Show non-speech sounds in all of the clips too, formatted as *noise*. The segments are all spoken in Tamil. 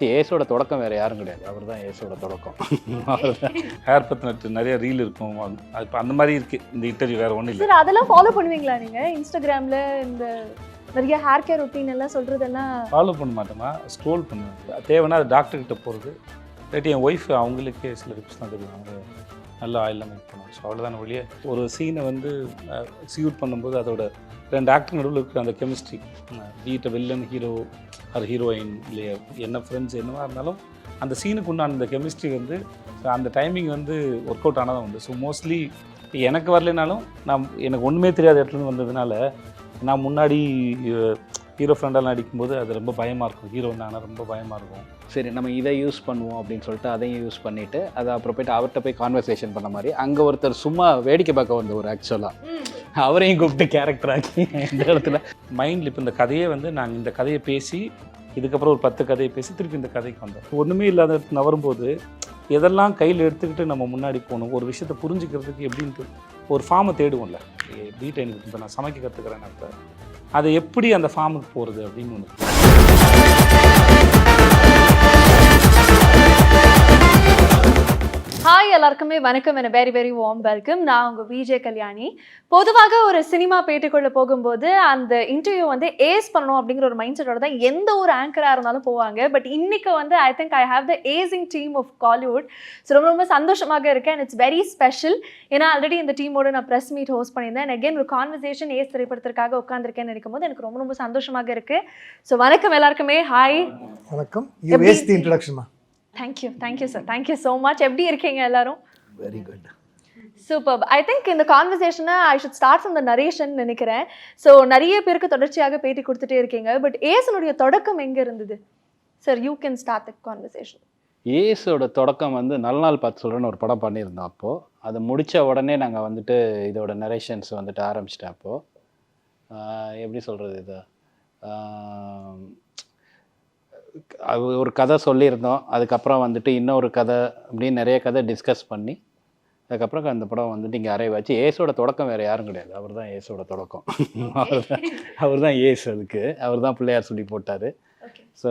ஏசோட தொடக்கம் வேற யாரும் கிடையாது. அவர் தான் ஏசோட தொடக்கம். *laughs* ஹேர் பற்றின நிறைய ரீல் இருக்கும். அது இப்போ அந்த மாதிரி இருக்குது இந்த இன்டர்வியூ வேறு ஒன்றும் இல்லை. சார் அதெல்லாம் ஃபாலோ பண்ணுவீங்களா நீங்க? இன்ஸ்டாகிராம்ல இந்த நிறைய ஹேர் கேர் ரொட்டீன் எல்லாம் சொல்றதெல்லாம் ஃபாலோ பண்ண மாட்டோமா ஸ்க்ரோல் பண்ணுவேன். தேவைன்னா அது டாக்டர் கிட்ட போகிறது இல்லாட்டி என் ஒய்ஃப் அவங்களுக்கே சில டிப்ஸ் தான் தெரியும் அவங்க நல்ல ஆயிலில் மேக் பண்ணுவோம் ஸோ அவ்வளோதான வழியே ஒரு சீனை வந்து எக்ஸிக்யூட் பண்ணும்போது அதோட ரெண்டு ஆக்டர் நடுவில் இருக்கிற அந்த கெமிஸ்ட்ரி வீட்டை வில்லன் ஹீரோ அது ஹீரோயின் இல்லையா என்ன ஃப்ரெண்ட்ஸ் என்னவாக இருந்தாலும் அந்த சீனுக்கு உண்டான அந்த கெமிஸ்ட்ரி வந்து அந்த டைமிங் வந்து ஒர்க் அவுட் ஆனதான் உண்டு. ஸோ மோஸ்ட்லி எனக்கு வரலைனாலும் நான் எனக்கு ஒன்றுமே தெரியாத இடத்துலேருந்து வந்ததுனால நான் முன்னாடி ஹீரோ ஃப்ரெண்டெல்லாம் நடிக்கும்போது அது ரொம்ப பயமாக இருக்கும். ஹீரோ வந்தாங்கன்னா ரொம்ப பயமாக இருக்கும். சரி நம்ம இதை யூஸ் பண்ணுவோம் அப்படின்னு சொல்லிட்டு அதையும் யூஸ் பண்ணிட்டு அதை அப்புறம் போயிட்டு அவர்கிட்ட போய் கான்வர்சேஷன் பண்ண மாதிரி அங்கே ஒருத்தர் சும்மா வேடிக்கை பார்க்க வந்த ஒரு ஆக்சுவலாக அவரையும் கூப்பிட்டு கேரக்டர் ஆக்கி இந்த இடத்துல. மைண்டில் இப்போ இந்த கதையே வந்து நாங்கள் இந்த கதையை பேசி இதுக்கப்புறம் ஒரு பத்து கதையை பேசி திருப்பி இந்த கதைக்கு வந்தோம். ஒன்றுமே இல்லாத இடத்துக்கு நவரும்போது எதெல்லாம் கையில் எடுத்துக்கிட்டு நம்ம முன்னாடி போகணும் ஒரு விஷயத்தை புரிஞ்சுக்கிறதுக்கு எப்படின்ட்டு ஒரு ஃபார்மை தேடுவோம்ல. பீட் எனக்கு இப்போ நான் சமைக்க கற்றுக்கிறேன் அப்போ. அதை எப்படி அந்த ஃபார்முக்கு போகிறது அப்படின்னு ஒன்று எல்லாருக்குமே வணக்கம் என வெரி வெரி வார்ம் வெல்கம் நான் உங்க விஜய் கல்யாணி. பொதுவாக ஒரு சினிமா பேட்டிக்குள்ள போகும்போது அந்த இன்டர்வியூ வந்து ஏஸ் பண்ணணும் அப்படிங்கிற ஒரு மைண்ட் செட்டோட தான் எந்த ஒரு ஆங்கரா இருந்தாலும் போவாங்க. பட் இன்னைக்கு வந்து I think I have the acing team of Kollywood so ரொம்ப ரொம்ப சந்தோஷமாக இருக்கேன். இட்ஸ் வெரி ஸ்பெஷல் ஏன்னா ஆல்ரெடி இந்த டீமோட நான் ப்ரெஸ் மீட் ஹோஸ்ட் பண்ணியிருந்தேன். அண்ட் அகைன் ஒரு கான்வர்சேஷன் ஏஸ் திரைப்படத்திற்காக உட்காந்துருக்கேன்னு நினைக்கும் போது எனக்கு ரொம்ப ரொம்ப சந்தோஷமாக இருக்கு. ஸோ வணக்கம் எல்லாருக்குமே. ஹாய் வணக்கம். You thank you thank you sir thank you so much எப்படி இருக்கீங்க எல்லாரும்? Very good super I think இந்த கான்வர்சேஷனை I should start from the narration நினைக்கிறேன். ஸோ நிறைய பேருக்கு தொடர்ச்சியாக பேட்டி கொடுத்துட்டே இருக்கீங்க. பட் ஏசனுடைய தொடக்கம் எங்க இருந்தது? Sir you can start the conversation ஏசோட தொடக்கம் வந்து நல்ல நாள் பார்த்து சொல்கிறேன்னு ஒரு படம் பண்ணியிருந்தோம் அப்போது அதை முடித்த உடனே நாங்கள் வந்துட்டு இதோட நரேஷன்ஸ் வந்துட்டு ஆரம்பிச்சிட்டேன் அப்போது எப்படி சொல்கிறது இது? ஒரு கதை சொல்லியிருந்தோம். அதுக்கப்புறம் வந்துட்டு இன்னொரு கதை அப்படின்னு நிறைய கதை டிஸ்கஸ் பண்ணி அதுக்கப்புறம் அந்த படம் வந்துட்டு இங்கே அரைவாச்சு வச்சு ஏசோட தொடக்கம் வேறு யாரும் கிடையாது. அவர் தான் ஏசோட தொடக்கம். அவர் தான் அவர் தான் ஏசு அதுக்கு. அவர் தான் பிள்ளையார் சொல்லி போட்டார். ஸோ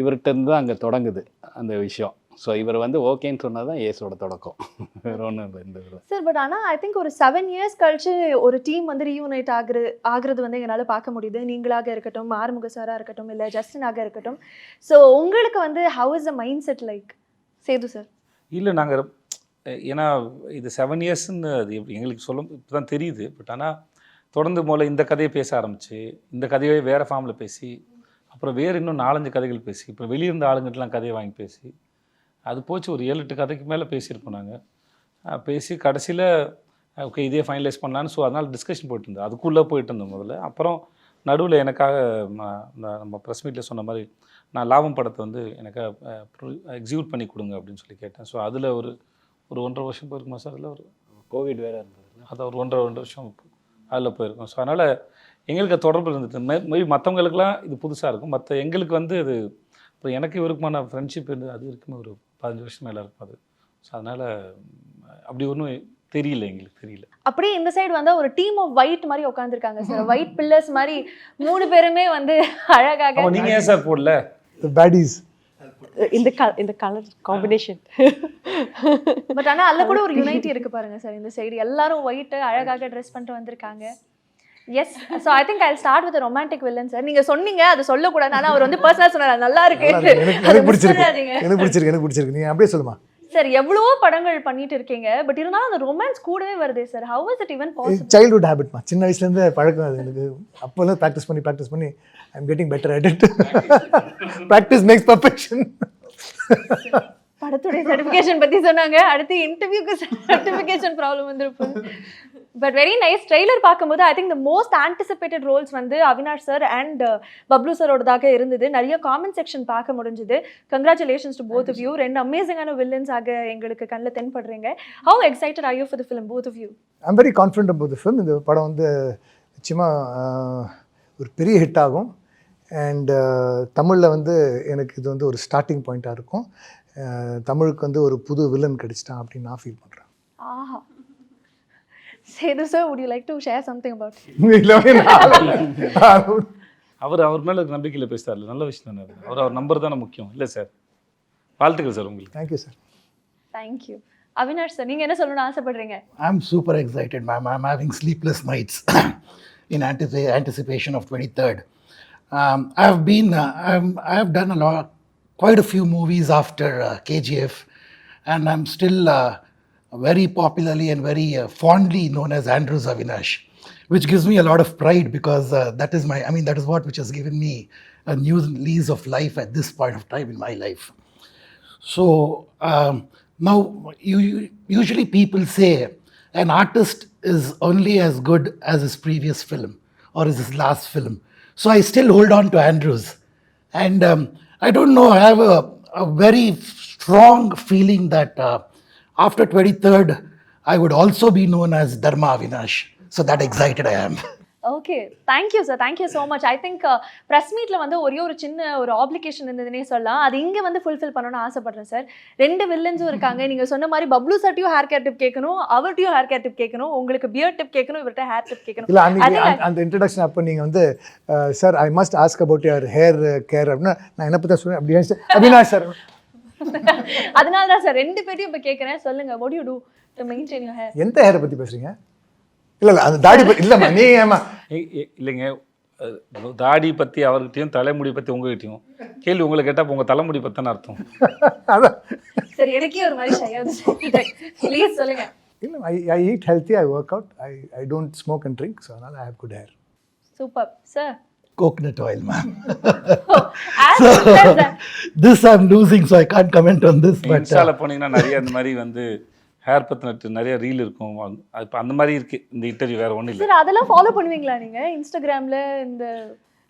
இவர்கிட்ட இருந்து தான் அங்கே தொடங்குது அந்த விஷயம். ஸோ இவர் வந்து ஓகேன்னு சொன்னால் தான் ஏசோட தொடக்கம். வேற ஒன்றும் இல்லை இந்த இதில். சார் பட் ஆனால் ஐ திங்க் ஒரு செவன் இயர்ஸ் கழிச்சு ஒரு டீம் வந்து ரீயூனைட் ஆகுறது ஆகுறது வந்து எங்களால் பார்க்க முடியுது. நீங்களாக இருக்கட்டும் ஆறுமுக சாராக இருக்கட்டும் இல்லை ஜஸ்டினாக இருக்கட்டும். ஸோ உங்களுக்கு வந்து how is the mindset like Sethu sir இல்லை நாங்கள் ஏன்னா இது செவன் இயர்ஸ்ன்னு அது எப்படி எங்களுக்கு சொல்ல இப்போ தான் தெரியுது. பட் ஆனால் தொடர்ந்து முதல்ல இந்த கதையை பேச ஆரம்பிச்சு இந்த கதையை வேறு ஃபார்மில் பேசி அப்புறம் வேறு இன்னும் நாலஞ்சு கதைகள் பேசி இப்போ வெளியிருந்த ஆளுங்கிட்டலாம் கதையை வாங்கி பேசி அது போச்சு ஒரு ஏழு எட்டு கதைக்கு மேலே பேசியிருப்போம் நாங்கள் பேசி கடைசியில் ஓகே இதே ஃபைனலைஸ் பண்ணலான்னு ஸோ அதனால் டிஸ்கஷன் போயிட்டு இருந்தோம் அதுக்குள்ளே போயிட்டு இருந்தோம் முதல்ல. அப்புறம் நடுவில் எனக்காக நம்ம ப்ரெஸ் மீட்டில் சொன்ன மாதிரி நான் லாபம் படத்தை வந்து எனக்காக எக்ஸிக்யூட் பண்ணி கொடுங்க அப்படின்னு சொல்லி கேட்டேன். ஸோ அதில் ஒரு ஒரு ஒன்றரை வருஷம் போயிருக்குமா சார் அதில் ஒரு கோவிட் வேறு இருந்தது அது ஒரு ஒன்றரை ரெண்டு வருஷம் அதில் போயிருக்கோம். ஸோ அதனால் எங்களுக்கு தொடர்பு இருந்துட்டு மே மேபி மற்றவங்களுக்குலாம் இது புதுசாக இருக்கும். மற்ற எங்களுக்கு வந்து அது இப்போ எனக்கு இவருக்குமான ஃப்ரெண்ட்ஷிப் அது இருக்குமே ஒரு பதினஞ்சு வருஷம் மேலே இருக்கும் அது. ஸோ அதனால் அப்படி ஒன்றும் தெரியல எங்களுக்கு தெரியல. அப்படியே இந்த சைடு வந்து ஒரு டீம் ஆஃப் ஒயிட் மாதிரி உட்காந்துருக்காங்க சார் ஒயிட் பில்லர்ஸ் மாதிரி மூணு பேருமே வந்து அழகாக நீங்கள் ஏன் சார் போடல? பேடிஸ் இந்த க- இந்த கலர் காம்பினேஷன் பட் ஆனா அதுல கூட ஒரு யுனைட்டி இருக்கு பாருங்க சார் இந்த சைடு எல்லாரும் ஒயிட் அழகாக ட்ரெஸ் பண்ணிட்டு வந்திருக்காங்க. Yes so I think I start with romantic villain sir நீங்க சொன்னீங்க அது சொல்லக்கூடாது ஆனா அவர் வந்து பர்சனலா சொன்னார். நல்லா இருக்கு. எனக்கு பிடிச்சிருக்கு. எனக்கு பிடிச்சிருக்கு எனக்கு பிடிச்சிருக்கு. நீ அப்படியே சொல்லுமா? சார் எவ்வளவோ படங்கள் பண்ணிட்டு இருக்கீங்க பட் இருந்தாலும் அந்த ரொமான்ஸ் கூடவே வருதே sir how is it even childhood ஹேபிட்மா சின்ன வயசுலேருந்து பழக்கம் அது எனக்கு. அப்போல்லாம் ப்ராக்டிஸ் பண்ணி ப்ராக்டிஸ் பண்ணி I am getting better at it practice makes perfection படத்துடைய சர்டிஃபிகேஷன் பத்தி சொன்னாங்க. அடுத்து இன்டர்வியூக்கு சர்டிஃபிகேஷன் ப்ராப்ளம் வந்துருப்போம் பட் வெரி நைஸ் ட்ரெய்லர் பார்க்கும்போது I think the most anticipated roles வந்து அவினாஷ் சார் அண்ட் பப்ளு சரோடதாக இருந்தது. நிறைய காமெண்ட் செக்ஷன் பார்க்க முடிஞ்சுது. Congratulations to both of you ரெண்டு அமேசிங்கான வில்லன்ஸ் ஆக எங்களுக்கு கண்ணில் தென்படுறீங்க. How excited I you for the film both of you I'm very confident about the film இந்த படம் வந்து நிச்சயமாக ஒரு பெரிய ஹிட் ஆகும். அண்ட் தமிழில் வந்து எனக்கு இது வந்து ஒரு ஸ்டார்டிங் பாயிண்ட்டாக இருக்கும். அஹ், தமிழுக்கு வந்து ஒரு புது வில்லன் கிடைச்சிட்டான் அப்படின்னு நான் ஃபீல் பண்ணுறேன் aha. Sethu sir would you like to share something நான் அவர் அவர் மேலே நம்பிக்கையில் பேசுறாரு நல்ல விஷயம் தானே. அவர் அவர் நம்பர் தானே முக்கியம் இல்லை சார் வாழ்த்துக்கள் சார் உங்களுக்கு thank you sir thank you Avinash sir நீங்க என்ன சொல்லணும்னு ஆசைப்படுறீங்க I'm super excited, ma'am. I'm having sleepless nights in anticipa- anticipation of 23rd. Um, I've been, uh, I'm, I've done a lot, quite a few movies after uh, KGF, and I'm still uh, very popularly and very uh, fondly known as Andrews Avinash, which gives me a lot of pride because uh, that is my, I mean, that is what which has given me a new lease of life at this point of time in my life. So um, now, you, you- usually people say an artist is only as good as his previous film or his last film. So I still hold on to Andrews, and um, I don't know. I have a, a very strong feeling that uh, after 23rd, I would also be known as Dharma Avinash. So that excited I am. Okay thank you sir thank you so much I think press மீட்ல வந்து ஒரே ஒரு சின்ன ஒரு ஆப்ளிகேஷன் இருந்ததுன்னே சொல்லலாம். அது இங்க வந்து ஃபுல்ஃபில் பண்ணணும்னு ஆசைப்படுறேன் சார் ரெண்டு வில்லன்ஸும் இருக்காங்க. நீங்க சொன்ன மாதிரி பப்ளு சர்ட்டையும் ஹேர் கேர் டிப் கேட்கணும் அவர்ட்டையும் ஹேர் கேர் டிப் கேட்கணும் உங்களுக்கு பியர் டிப் கேட்கணும் இவர்கிட்ட ஹேர் டிப் கேட்கணும் அந்த- இன்ட்ரடக்ஷன் அப்போ நீங்கள் வந்து sir I must ask about your hair care அப்படின்னா நான் என்ன பற்றி சொல்லுவேன். அப்படி யோசிச்சு, அவினாஷ் சார் *laughs* அதனால தான் சார் ரெண்டு பேரையும் இப்போ கேட்குறேன் சொல்லுங்க do you do to maintain your hair? எந்த ஹேரை பற்றி பேசுகிறீங்க இல்லை இல்லை அந்த தாடி பற்றி இல்லைம்மா நீ ஏமா இல்லைங்க. தாடி பற்றி அவர்கிட்டயும் தலைமுடி பற்றி உங்ககிட்டயும் கேள்வி உங்களை கேட்டால் உங்கள் தலைமுடி பற்றின அர்த்தம். *laughs* அதான். சரி எனக்கே ஒரு மாதிரி ப்ளீஸ் சொல்லுங்க. இல்லை I I eat healthy I work out I I don't smoke and drink so அதனால் I have good hair super sir Coconut oil, ma'am. as this I'm losing, so I can't comment on this. But uh, போனீங்கன்னா நிறைய இந்த மாதிரி வந்து ஹேர் பற்றின நிறைய ரீல் இருக்கும். அது இப்போ அந்த மாதிரி இருக்குது இந்த இன்டர்வியூ வேறு ஒன்றும் இல்லை. சார் அதெல்லாம் ஃபாலோ பண்ணுவீங்களா நீங்க? இன்ஸ்டாகிராம்ல இந்த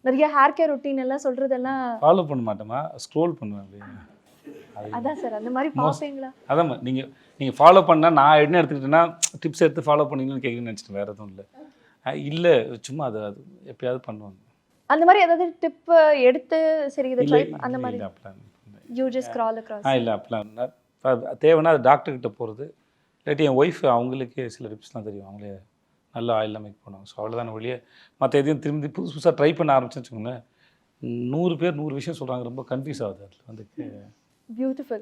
நிறைய ஹேர் கேர் ரொட்டீன் எல்லாம் சொல்றதெல்லாம் ஃபாலோ பண்ண மாட்டோமா ஸ்க்ரோல் பண்ணுவேன் அப்படியே. அது அதான் சார் அந்த மாதிரி பாப்பீங்களா அதான் நீங்கள் நீங்கள் ஃபாலோ பண்ணால் நான் என்ன எடுத்துக்கிட்டேன்னா டிப்ஸ் எடுத்து ஃபாலோ பண்ணீங்கன்னு கேட்குறேன்னு நினச்சிட்டு வேறு எதுவும் இல்லை. இல்லை சும்மா அது அது எப்பயாவது பண்ணுவாங்க. அந்த மாதிரி ஏதாவது டிப் எடுத்து சரி இதை ட்ரை அந்த மாதிரி. You just crawl across ah இல்லை அப்படிலாம் தேவைன்னா அது டாக்டர்கிட்ட போகிறது இல்லாட்டி என் ஒய்ஃப் அவங்களுக்கே சில டிப்ஸ்லாம் தெரியும் அவங்களே நல்ல ஆயிலெலாம் மேக் பண்ணுவாங்க ஸோ அவ்வளோதான ஒழிய மற்ற எதையும் திரும்பி புதுசு புதுசாக ட்ரை பண்ண ஆரம்பிச்சேன்னு வச்சுக்கோங்களேன் நூறு பேர் நூறு விஷயம் சொல்கிறாங்க ரொம்ப கன்ஃபியூஸ் ஆகுது அதில் வந்து Beautiful.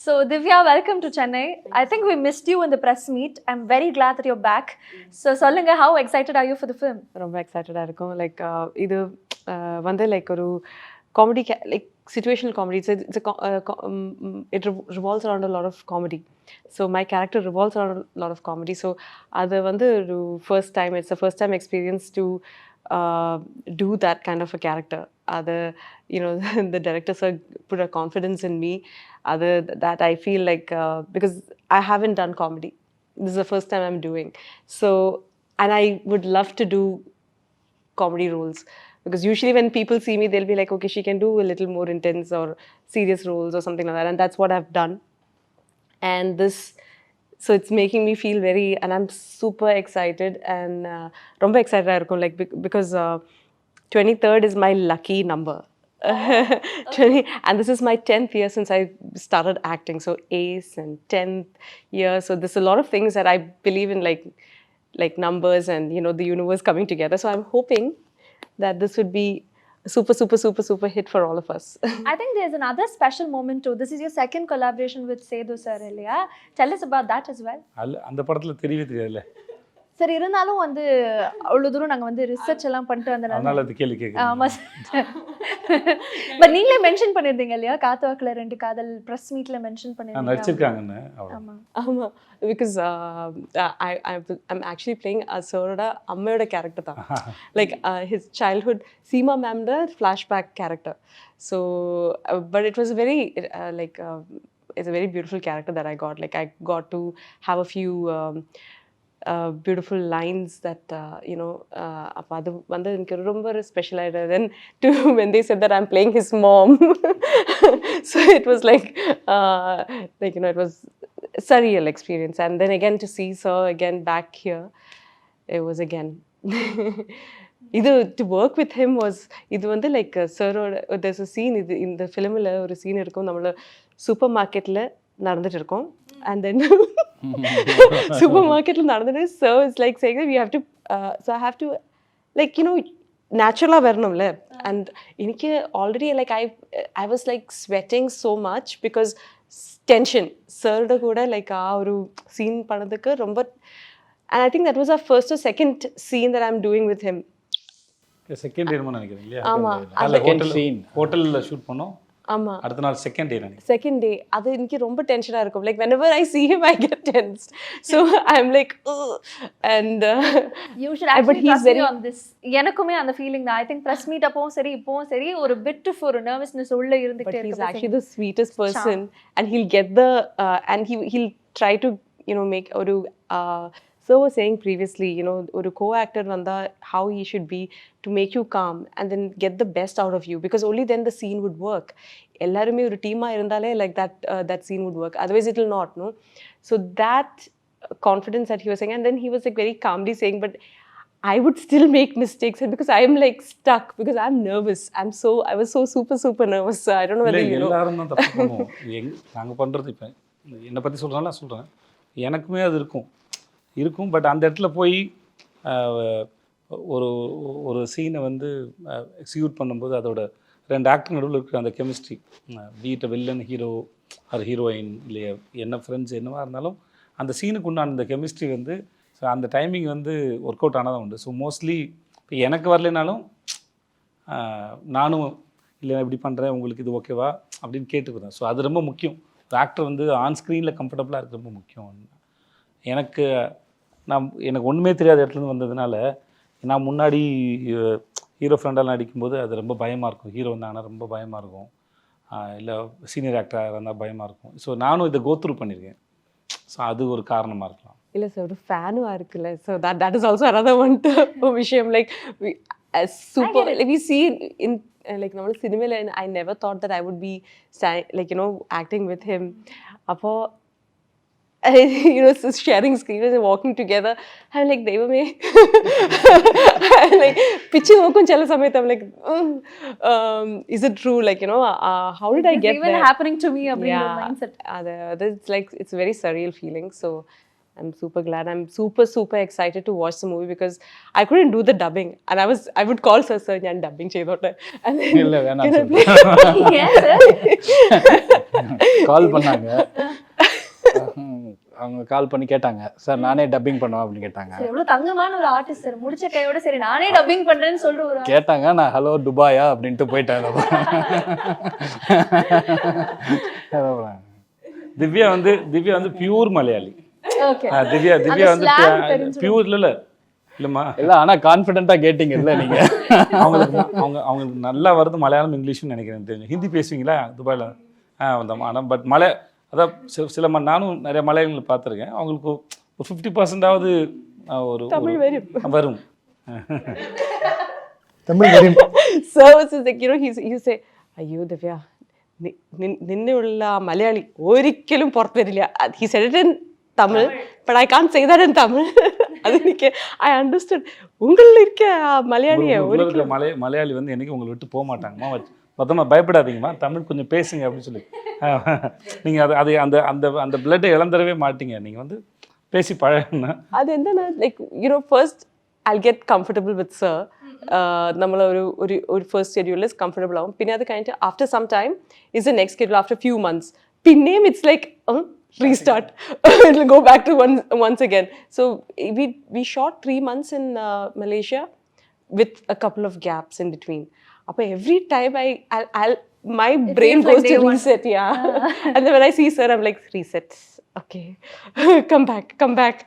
So, Divya, welcome to Chennai. I think we missed you in the press meet. I'm very glad that you're back. So, Solunga, how excited are you for the film? ரொம்ப எக்ஸைட்டடாக இருக்கும் லைக் இது Uh, one day like a comedy like situational comedy. It's a, it's a uh, um, it revolves around a lot of comedy. So my character revolves around a lot of comedy. So other one the first time it's a first time experience to uh, do that kind of a character. Other you know *laughs* the director sir put a confidence in me. Other that I feel like uh, because I haven't done comedy. This is the first time I'm doing. So and I would love to do comedy roles because usually when people see me they'll be like okay she can do a little more intense or serious roles or something like that and that's what i've done and this so it's making me feel very and i'm super excited and uh, ரொம்ப excited இருக்கும் like bec- because uh, 23rd is my lucky number 20, and this is my 10th year since i started acting so ace and 10th year so there's a lot of things that i believe in like like numbers and you know the universe coming together so i'm hoping that this would be a super super super super hit for all of us I think there's another special moment too. This is your second collaboration with Sethu sir, Elia. Tell us about that as well. அந்த படத்தில் தெரியவே தெரியாதுல்ல சரி இருந்தாலும் வந்து அவ்வளோ தூரம் நாங்கள் வந்து ரிசர்ச் எல்லாம் பண்ணிட்டு வந்தனால அது கேள்வி கேட்குறேன் ஆமா சார் பட் *laughs* நீங்களே மென்ஷன் பண்ணியிருந்தீங்க இல்லையா? காத்துவாக்கில் ரெண்டு காதல் ப்ரெஸ் மீட்ல மென்ஷன் நான் பண்ணியிருந்தீங்க. நடிச்சிருக்காங்கன்னு அவ்வளோ ஆமா. ஆமா. Because uh, I, I I'm actually playing அசோரோட அம்மையோட கேரக்டர் தான். Like his childhood Seema மேம்ட flashback character so but it was very like it's a very beautiful character that I got. Like I got to have a few beautiful lines that you know அப்போ அது வந்து எனக்கு ரொம்ப ஸ்பெஷலாக then to when they said that I'm playing his mom so it was like like you know it was surreal experience. And then again to see her again back here, it was again. இது to work with him was இது வந்து லைக் சரோட தேர்ஸ் அ சீன் இது இந்த ஃபிலிமில் ஒரு சீன் இருக்கும் நம்மளோட சூப்பர் மார்க்கெட்டில் நடந்துட்டு இருக்கோம் அண்ட் தென் *laughs* சூப்பர் மார்க்கெட்டில் நடந்துட்டு sir is like sang we have to so I have to like you know நேச்சுரலாக வரணும்ல அண்ட் எனக்கு already like I I was like sweating so much because tension சர்ட கூட லைக் ஆ ஒரு சீன் பண்ணதுக்கு ரொம்ப and I think that was a first second scene that I'm doing with him second நினைக்கிறேன் இல்லையா ஆமா அதில் Second ஹோட்டல் scene. ஹோட்டலில் ஷூட் பண்ணோம் ஆமாம் அடுத்த நாள் செகண்ட் டே செகண்ட் டே அது எனக்கு ரொம்ப டென்ஷனாக இருக்கும். Like whenever I see him I get tense so I am like and you should Uh, but actually he's very- on this எனக்குமே அந்த ஃபீலிங் தான். ஐ திங்க் பிரஸ் மீட் அப்பவும் சரி இப்பவும் சரி ஒரு பிட் ஆஃப் ஒரு நர்வஸ்னஸ் உள்ள but இருந்துட்டே he's இருக்கு actually the sweetest person. And he'll get the uh, and he he'll try to you know make or uh, so was saying previously you know ஒரு co-actor vanda how he should be to make you calm and then get the best out of you because only then the scene would work எல்லாருமே ஒரு டீமாக இருந்தாலே like that that scene would work otherwise it will not no so that confidence that he was saying and then he was like very calmly saying but I would still make mistakes and because I'm like stuck because I'm nervous. I'm so I was so super super nervous. So I don't know whether you know. எல்லாரும் தான் தப்பு பண்ணுவோம் எங் நாங்கள் பண்ணுறது இப்போ என்னை பற்றி சொல்கிறனால சொல்கிறேன் எனக்குமே அது இருக்கும் இருக்கும். பட் அந்த இடத்துல போய் ஒரு ஒரு சீனை வந்து எக்ஸிக்யூட் பண்ணும்போது அதோட ரெண்டு ஆக்டர் நடுவில் இருக்கிற அந்த கெமிஸ்ட்ரி வீட்டை வில்லன் ஹீரோ அது ஹீரோயின் இல்லையா என்ன ஃப்ரெண்ட்ஸ் என்னவாக இருந்தாலும் அந்த சீனுக்கு உண்டான அந்த கெமிஸ்ட்ரி வந்து ஸோ அந்த டைமிங் வந்து ஒர்க் அவுட் ஆனதான் உண்டு. ஸோ மோஸ்ட்லி இப்போ எனக்கு வரலைனாலும் நானும் இல்லை இப்படி பண்ணுறேன் உங்களுக்கு இது ஓகேவா அப்படின்னு கேட்டுக்கிறேன் ஸோ அது ரொம்ப முக்கியம். ஆக்டர் வந்து ஆன் ஸ்க்ரீனில் கம்ஃபர்டபுளாக இருக்க ரொம்ப முக்கியம். எனக்கு நான் எனக்கு ஒன்றுமே தெரியாத இடத்துலேருந்து வந்ததுனால நான் முன்னாடி ஹீரோ ஃப்ரெண்டெல்லாம் நடிக்கும்போது அது ரொம்ப பயமாக இருக்கும். ஹீரோ வந்தாங்கன்னா ரொம்ப பயமாக இருக்கும். இல்லை சீனியர் ஆக்டராக இருந்தால் பயமாக இருக்கும். ஸோ நானும் இதை கோத்ரூ பண்ணியிருக்கேன் ஸோ அது ஒரு காரணமாக இருக்கலாம். இல்ல சார் ஒரு ஃபேனும் இருக்குல்ல. So that that is also another *laughs* one ஒரு விஷயம். Like super like we see in like நம்ம சினிமாவில் I never thought that I would be like you know acting with him அப்போ you know, so sharing screens and walking together. I'm like, Devame. I'm like, pitching chala samayat, I'm like, mm, um, is it true? Like, you know, uh, how did it I get even there? happening to me? Yeah, mindset. Uh, it's like, it's a very surreal feeling. So I'm super glad. I'm super, super excited to watch the movie because I couldn't do the dubbing. And I was, I would call Sir Sir, I'm dubbing. And then, இல்லை yeah கால் பண்ணாங்க அவங்க கால் பண்ணி கேட்டாங்க. சார் நானே டப்பிங் பண்ணுவேன் அப்படின்னு கேட்டாங்க. தங்கமான ஒரு ஆர்டிஸ்ட் சார். முடிச்ச கையோட சரி நானே டப்பிங் பண்றேன்னு சொல்லிட்டு ஒரு கேட்டாங்க நான் ஹலோ துபாயா? அப்படின்ட்டு போயிட்டேன். *laughs* திவ்யா வந்து திவ்யா வந்து பியூர் மலையாளி. திவ்யா திவ்யா வந்து. பியூர் இல்லை இல்லைம்மா. இல்ல ஆனா கான்ஃபிடென்ட்டா கேட்டீங்க இல்ல நீங்க. அவங்களுக்கு அவங்க அவங்களுக்கு நல்லா வருது மலையாளம் இங்கிலீஷ்னு நினைக்கிறேன் தெரிஞ்சு. ஹிந்தி பேசுவீங்களா? துபாயில்? ஆ வந்தோம்? ஆனால் பட் மலை அதான் சில சில ம- நானும் நிறைய மலையாளிகளை பார்த்துருக்கேன் அவங்களுக்கு ஒரு ஃபிஃப்டி பர்சன்டாவது ஒரு தமிழ் ஒரு- வரும். வரும் Tamil very services like you know he's you say അയ്യോ ദിവ്യ നി- നി- നിന്നെയുള്ള ആ മലയാളി ഒരിക്കലും പുറത്തു വരില്ല he said it in Tamil but I can say that in Tamil അതെനിക്ക് ഐ അണ്ടർസ്റ്റുഡ് உங்களில் இருக்க ആ மலையாளியை உங்களுக்குள்ள இருக்கிற மலை மலையாளி வந்து என்னைக்கு உங்களை விட்டு போக மாட்டாங்கம்மா மொத்தமாக பயப்படாதீங்கம்மா தமிழ் கொஞ்சம் பேசுங்க அப்படின்னு சொல்லி நீங்கள் அது அது அந்த அந்த அந்த பிளட்டை இழந்துடவே மாட்டீங்க நீங்கள் வந்து பேசி பழகுனா അത് എന്താണ് like you know first I get comfortable with sir നമ്മൾ ഒരു ഒരു ഒരു ഫസ്റ്റ് ഷെഡ്യൂളിൽ കംഫർട്ടബിൾ ആവും പിന്നെ അത് കഴിഞ്ഞിട്ട് after some time is a next schedule after few months പിന്നെയും it's like restart go back to one once again so we we shot three months in Malaysia with a couple of gaps in between அப்போ every time I all my brain goes to reset yeah and when I see sir I'm like reset okay come back come back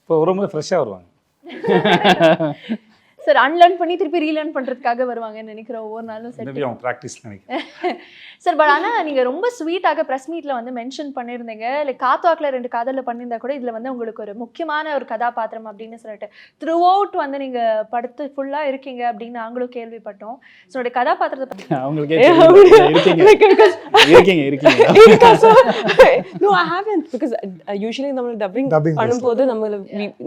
இப்போ ஒரு ஃப்ரெஷ்ஷாக வருவாங்க. *laughs* சார் அன்லேர்ன் பண்ணி திருப்பி ரீலேர்ன் பண்றதுக்காக வருவாங்கன்னு நினைக்கிறேன் ஒவ்வொரு நாளும் செட் மேபி அவங்க ப்ராக்டிஸ் நினைக்கிறேன். *laughs* சார் பட் ஆனா நீங்க ரொம்ப ஸ்வீட்டாக ப்ரெஸ் மீட்ல வந்து மென்ஷன் பண்ணியிருந்தீங்க. லைக் காத்தாக்கில் ரெண்டு காதல்ல பண்ணியிருந்தா கூட இதுல வந்து உங்களுக்கு ஒரு முக்கியமான ஒரு கதாபாத்திரம் அப்படின்னு சொல்லிட்டு த்ரூ அவுட் வந்து நீங்க படுத்து ஃபுல்லா இருக்கீங்க அப்படின்னு நாங்களும் கேள்விப்பட்டோம். ஸோ உங்களுடைய கதாபாத்திரத்தை *laughs* தெரியல. *laughs* இருக்கீங்க. இருக்கீங்க uh, பண்ணும்போது நம்ம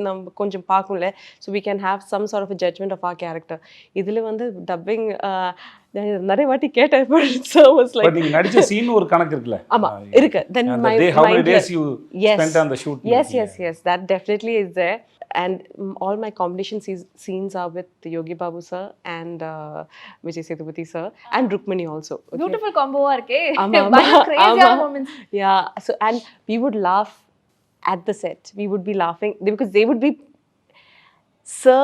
நம்ம கொஞ்சம் பார்க்கும்ல. So we can have some sort of a judgment of our character இதுல வந்து dubbing uh, நான் நிறைய வாட்டி கேட்டேன் was பட் like நீங்க நடிச்ச சீன் ஒரு கணக்கு இருக்குல்ல ஆமா இருக்கு many mind days you yes spent on the shoot yes yes yes that definitely is there and mm, all my combination scenes, are with Yogi Babu sir and uh, Vijay Sethupathi sir and Rukmini also okay? Beautiful காம்போவா இருக்கே ஆமா, ஆமா, கிரேசியான ஆமா. Moments Yeah. So and we would laugh at the set. We would be laughing because they would be. Sir,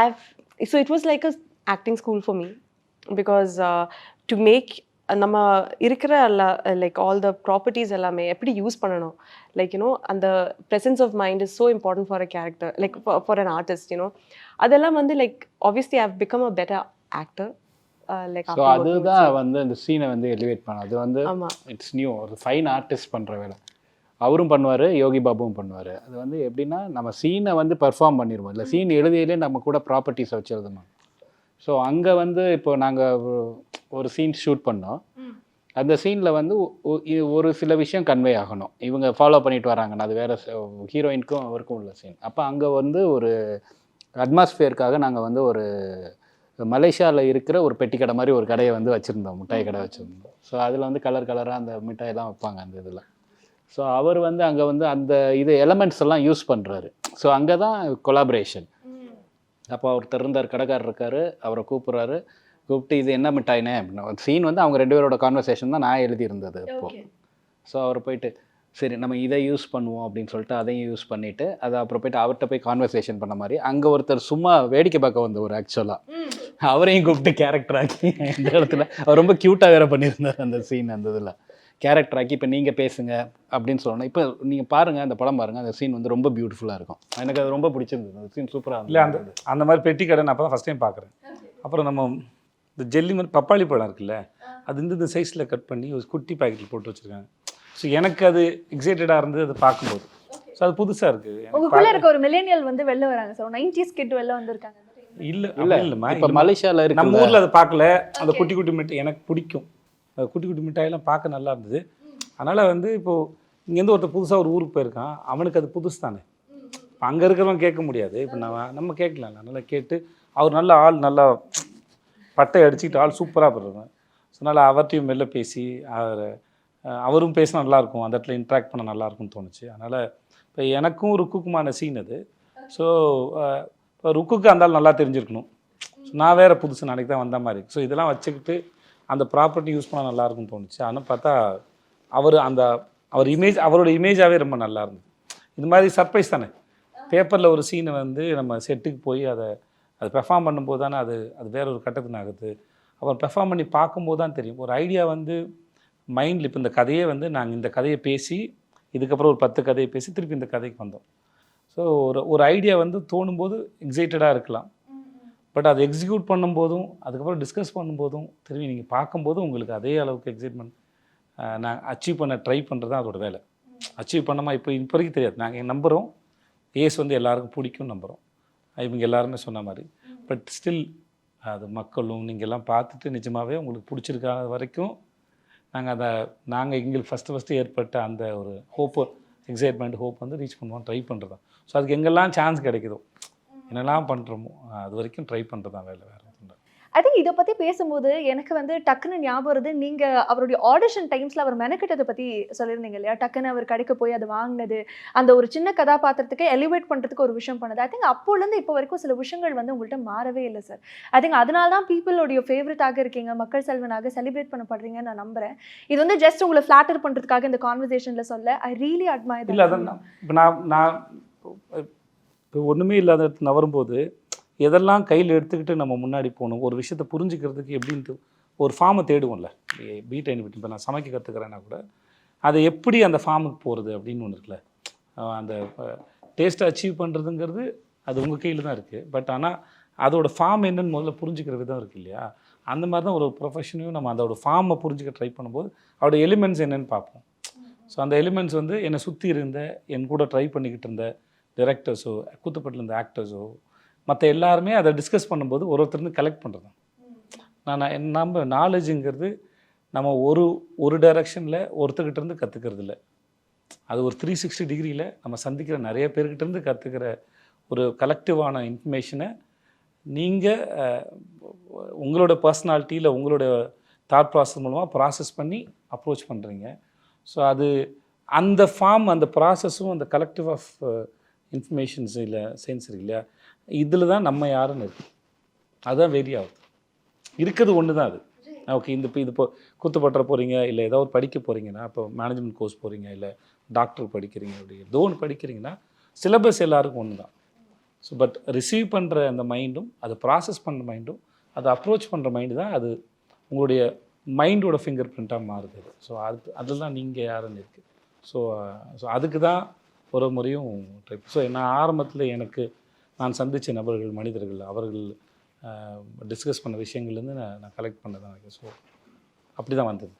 I've so it was like a acting school for me because uh, to make நம்ம இருக்கிற லைக் ஆல் த ப்ராப்பர்ட்டிஸ் எல்லாமே எப்படி யூஸ் பண்ணணும்? லைக் யூனோ அந்த presence of mind is so important for a character like for an artist you know அதெல்லாம் வந்து like obviously I've become a better actor like so அதுதான் வந்து அந்த சீனை வந்து எலிவேட் பண்ண அது வந்து இட்ஸ் நியூ ஒரு ஃபைன் ஆர்டிஸ்ட் பண்ணுற வேலை. அவரும் பண்ணுவார் யோகி பாபுவும் பண்ணுவார். அது வந்து எப்படின்னா நம்ம சீனை வந்து பெர்ஃபார்ம் பண்ணிடுவோம் இல்லை சீன் எழுதியிலே நம்ம கூட ப்ராப்பர்ட்டிஸை வச்சு எழுதணும் ஸோ அங்கே வந்து இப்போ நாங்கள் ஒரு சீன் ஷூட் பண்ணோம். அந்த சீனில் வந்து ஒரு சில விஷயம் கன்வே ஆகணும். இவங்க ஃபாலோ பண்ணிட்டு வராங்கன்னு. அது வேறு ஹீரோயினுக்கும் அவருக்கும் உள்ள சீன் அப்போ அங்கே வந்து ஒரு அட்மாஸ்பியருக்காக நாங்கள் வந்து ஒரு மலேசியாவில் இருக்கிற ஒரு பெட்டி கடை மாதிரி ஒரு கடையை வந்து வச்சுருந்தோம். மிட்டாய் கடை வச்சுருந்தோம். ஸோ அதில் வந்து கலர் கலராக அந்த மிட்டாயெல்லாம் வைப்பாங்க அந்த இதில். ஸோ அவர் வந்து அங்கே வந்து அந்த இது எலமெண்ட்ஸ் எல்லாம் யூஸ் பண்ணுறாரு ஸோ அங்கே தான் கொலாபரேஷன் அப்போ ஒருத்தர் இருந்தார் கடைக்காரர் இருக்கார் அவரை கூப்பிட்றாரு. கூப்பிட்டு இது என்ன மிட்டாய்னே அப்படின்னா. சீன் வந்து அவங்க ரெண்டு பேரோட கான்வர்சேஷன் தான் நான் எழுதியிருந்தது இப்போ. ஸோ அவர் போயிட்டு சரி நம்ம இதை யூஸ் பண்ணுவோம் அப்படின்னு சொல்லிட்டு அதையும் யூஸ் பண்ணிவிட்டு அதை அப்புறம் போயிட்டு அவர்கிட்ட போய் கான்வர்சேஷன் பண்ண மாதிரி அங்கே ஒருத்தர் சும்மா வேடிக்கை பார்க்க வந்தவர் ஆக்சுவலாக அவரையும் கூப்பிட்டு கேரக்டர் ஆக்கி இந்த இடத்துல அவர் ரொம்ப க்யூட்டாக வேற பண்ணியிருந்தார் அந்த சீன் அந்த இதில். கேரக்டர் ஆக்கி இப்போ நீங்கள் பேசுங்க அப்படின்னு சொல்லணும். இப்போ நீங்கள் பாருங்கள் அந்த படம் பாருங்கள் அந்த சீன் வந்து ரொம்ப பியூட்டிஃபுல்லாக இருக்கும். எனக்கு அது ரொம்ப பிடிச்சிருந்தது. அந்த சீன் சூப்பராக இல்லை அந்த அந்த மாதிரி பெட்டி கடை நான் அப்போ தான் ஃபஸ்ட் டைம் பார்க்குறேன். அப்புறம் நம்ம இந்த ஜெல்லி மாதிரி பப்பாளி பழம் இருக்குல்ல அது இந்த இந்த சைஸில் கட் பண்ணி ஒரு குட்டி பாக்கெட்டில் போட்டு வச்சுருக்காங்க. ஸோ எனக்கு அது எக்ஸைட்டடாக இருந்தது அதை பார்க்கும்போது. ஸோ அது புதுசாக இருக்குது உங்களுக்குள்ள இருக்க ஒரு மில்லேனியல் வந்து வெளில வராங்க. சார் நைன்டிஸ் கிட் வெளில வந்திருக்காங்க. இல்லை இல்லை இல்லை இல்லைம்மா இப்போ. மலேசியாவில் நம்ம இருக்கு ஊரில் அதை பார்க்கல. அந்த குட்டி குட்டி மிட்டாய் எனக்கு பிடிக்கும். குட்டி குட்டி மிட்டாயெல்லாம் பார்க்க நல்லா இருந்தது. அதனால் வந்து இப்போது இங்கேருந்து ஒருத்தர் புதுசாக ஒரு ஊருக்கு போயிருக்கான். அவனுக்கு அது புதுசு தானே. அங்கே இருக்கிறவன் கேட்க முடியாது. இப்போ நம்ம நம்ம கேட்கலாம். நல்லா கேட்டு அவர் நல்ல ஆள் நல்லா பட்டை அடிச்சுக்கிட்டு ஆள் சூப்பராக பண்ணுறவன் ஸோ அதனால் அவர்கிட்டையும் மெல்ல பேசி அவர் அவரும் பேசினா நல்லாயிருக்கும் அந்த இடத்துல இன்ட்ராக்ட் பண்ண நல்லாயிருக்கும்னு தோணுச்சு. அதனால் இப்போ எனக்கும் ருக்குக்குமான சீன் அது. ஸோ இப்போ ருக்குக்கு அந்த ஆள் நல்லா தெரிஞ்சிருக்கணும். ஸோ நான் வேறு புதுசு நாளைக்கு தான் வந்த மாதிரி ஸோ இதெல்லாம் வச்சுக்கிட்டு அந்த ப்ராப்பர்ட்டி யூஸ் பண்ணால் நல்லா இருக்கும்னு தோணுச்சு. ஆனால் பார்த்தா அவர் அந்த அவர் இமேஜ் அவரோட இமேஜாகவே ரொம்ப நல்லா இருந்தது இது மாதிரி சர்ப்ரைஸ் தானே? பேப்பரில் ஒரு சீனை வந்து நம்ம செட்டுக்கு போய் அதை அது பெர்ஃபார்ம் பண்ணும்போது தானே அது அது வேற ஒரு கட்டத்துக்கு ஆகுது அவர் பெர்ஃபார்ம் பண்ணி பார்க்கும்போது தான் தெரியும். ஒரு ஐடியா வந்து மைண்டில் இப்போ இந்த கதையே வந்து நாங்கள் இந்த கதையை பேசி இதுக்கப்புறம் ஒரு பத்து கதையை பேசி திருப்பி இந்த கதைக்கு வந்தோம். ஸோ ஒரு ஒரு ஐடியா வந்து தோணும்போது எக்ஸைட்டடாக இருக்கலாம். பட் அதை எக்ஸிக்யூட் பண்ணும்போதும் அதுக்கப்புறம் டிஸ்கஸ் பண்ணும்போதும் திரும்பி நீங்கள் பார்க்கும்போதும் உங்களுக்கு அதே அளவுக்கு எக்ஸைட்மெண்ட் நான் அச்சீவ் பண்ண ட்ரை பண்ணுறது தான் அதோட வேலை. அச்சீவ் பண்ணமா இப்போ இப்போ வரைக்கும் தெரியாது நாங்கள் நம்புகிறோம் ஏஸ் வந்து எல்லாருக்கும் பிடிக்கும் நம்புகிறோம் இவங்க எல்லாருமே சொன்ன மாதிரி. பட் ஸ்டில் அது மக்களும் நீங்கள் எல்லாம் பார்த்துட்டு நிஜமாகவே உங்களுக்கு பிடிச்சிருக்காத வரைக்கும் நாங்கள் அதை நாங்கள் எங்களுக்கு ஃபஸ்ட்டு ஃபஸ்ட்டு ஏற்பட்ட அந்த ஒரு ஹோப்பு எக்ஸைட்மெண்ட் ஹோப் வந்து ரீச் பண்ணுவோம் ட்ரை பண்ணுறது தான் ஸோ அதுக்கு எங்கெல்லாம் சான்ஸ் கிடைக்குதோ என்னெல்லாம் பண்ணுறோமோ அது வரைக்கும் ட்ரை பண்ணுறது தான் வேலை வேறு ஐ திங்க் இதை பத்தி பேசும்போது எனக்கு வந்து டக்குன்னு ஞாபகம் வருது நீங்க அவருடைய ஆடிஷன் டைம்ஸ்ல அவர் மெனக்கிட்டதை பத்தி சொல்லியிருந்தீங்க இல்லையா? டக்குன்னு அவர் கடைக்கு போய் அது வாங்கினது அந்த ஒரு சின்ன கதாபாத்திரத்துக்கு எலிவேட் பண்றதுக்கு ஒரு விஷயம் பண்ணது. ஐ திங்க் அப்போல இருந்து இப்போ வரைக்கும் சில விஷயங்கள் வந்து உங்கள்கிட்ட மாறவே இல்லை சார் ஐ திங்க் அதனால தான் பீப்புளோடைய ஃபேவரட்டாக இருக்கீங்க மக்கள் செல்வனாக செலிப்ரேட் பண்ணப்படுறீங்கன்னு நான் நம்புறேன். இது வந்து ஜஸ்ட் உங்களை ஃபிளாட்டர் பண்றதுக்காக இந்த கான்வர்சேஷன்ல சொல்ல ஐ ரியலி அட்மையர் இல்லை அதான் நான் இப்போ நான் நான் இப்போ ஒன்றுமே இல்லாத இடத்துல நவரும்போது எதெல்லாம் கையில் எடுத்துக்கிட்டு நம்ம முன்னாடி போகணும் ஒரு விஷயத்தை புரிஞ்சுக்கிறதுக்கு எப்படின்ட்டு ஒரு ஃபார்மை தேடுவோம்ல. பீட் அனுப்பிட்டு இப்போ நான் சமைக்க கற்றுக்கிறேன்னா கூட அதை எப்படி அந்த ஃபார்முக்கு போகிறது அப்படின்னு ஒன்று இருக்குல்ல. அந்த டேஸ்ட்டை அச்சீவ் பண்ணுறதுங்கிறது அது உங்கள் கையில் தான் இருக்குது பட் ஆனால் அதோட ஃபார்ம் என்னன்னு முதல்ல புரிஞ்சுக்கிற விதம் இருக்கு இல்லையா? அந்த மாதிரி தான் ஒரு ப்ரொஃபஷனையும் நம்ம அதோட ஃபார்மை புரிஞ்சுக்க ட்ரை பண்ணும்போது அதோட எலிமெண்ட்ஸ் என்னென்னு பார்ப்போம். ஸோ அந்த எலிமெண்ட்ஸ் வந்து என்னை சுற்றி இருந்த என் கூட ட்ரை பண்ணிக்கிட்டு இருந்த டிரெக்டர்ஸோ கூத்துப்பட்டில் இருந்த ஆக்டர்ஸோ மற்ற எல்லாருமே அதை டிஸ்கஸ் பண்ணும்போது ஒரு ஒருத்தருந்து கலெக்ட் பண்ணுறது நான் நம்ம நாலேஜுங்கிறது நம்ம ஒரு ஒரு டைரக்ஷனில் ஒருத்தர்கிட்ட இருந்து கற்றுக்கிறது இல்லை அது ஒரு த்ரீ சிக்ஸ்டி டிகிரியில் நம்ம சந்திக்கிற நிறைய பேர்கிட்டருந்து கற்றுக்கிற ஒரு கலெக்டிவான இன்ஃபர்மேஷனை நீங்கள் உங்களோட பர்சனாலிட்டியில் உங்களோட தாட் ப்ராசஸ் மூலமாக ப்ராசஸ் பண்ணி அப்ரோச் பண்ணுறீங்க ஸோ அது அந்த ஃபார்ம் அந்த ப்ராசஸும் அந்த கலெக்டிவ் ஆஃப் இன்ஃபர்மேஷன்ஸ் இல்லை சென்சரி இல்லையா? இதில் தான் நம்ம யாருன்னு இருக்குது அதுதான் வெரி ஆகுது. இருக்கிறது ஒன்று தான் அது. ஓகே இந்த இப்போ இது இப்போ குத்துப்பட்டுற போகிறீங்க இல்லை ஏதோ ஒரு படிக்க போகிறீங்கன்னா இப்போ மேனேஜ்மெண்ட் கோர்ஸ் போகிறீங்க இல்லை டாக்டர் படிக்கிறீங்க அப்படி ஏதோ ஒன்று படிக்கிறீங்கன்னா சிலபஸ் எல்லாருக்கும் ஒன்று தான் ஸோ பட் ரிசீவ் பண்ணுற அந்த மைண்டும் அதை ப்ராசஸ் பண்ணுற மைண்டும் அதை அப்ரோச் பண்ணுற மைண்டு தான் அது உங்களுடைய மைண்டோட ஃபிங்கர் பிரிண்ட்டாக மாறுது ஸோ அது அதில் தான் நீங்கள் யாருன்னு இருக்குது ஸோ ஸோ அதுக்கு தான் ஒரு முறையும் ட்ரை ஸோ நான் ஆரம்பத்தில் எனக்கு நான் சந்தித்த நபர்கள் மனிதர்கள் அவர்கள் டிஸ்கஸ் பண்ண விஷயங்கள்லேருந்து நான் நான் கலெக்ட் பண்ணதான் ஸோ அப்படி தான் வந்தது.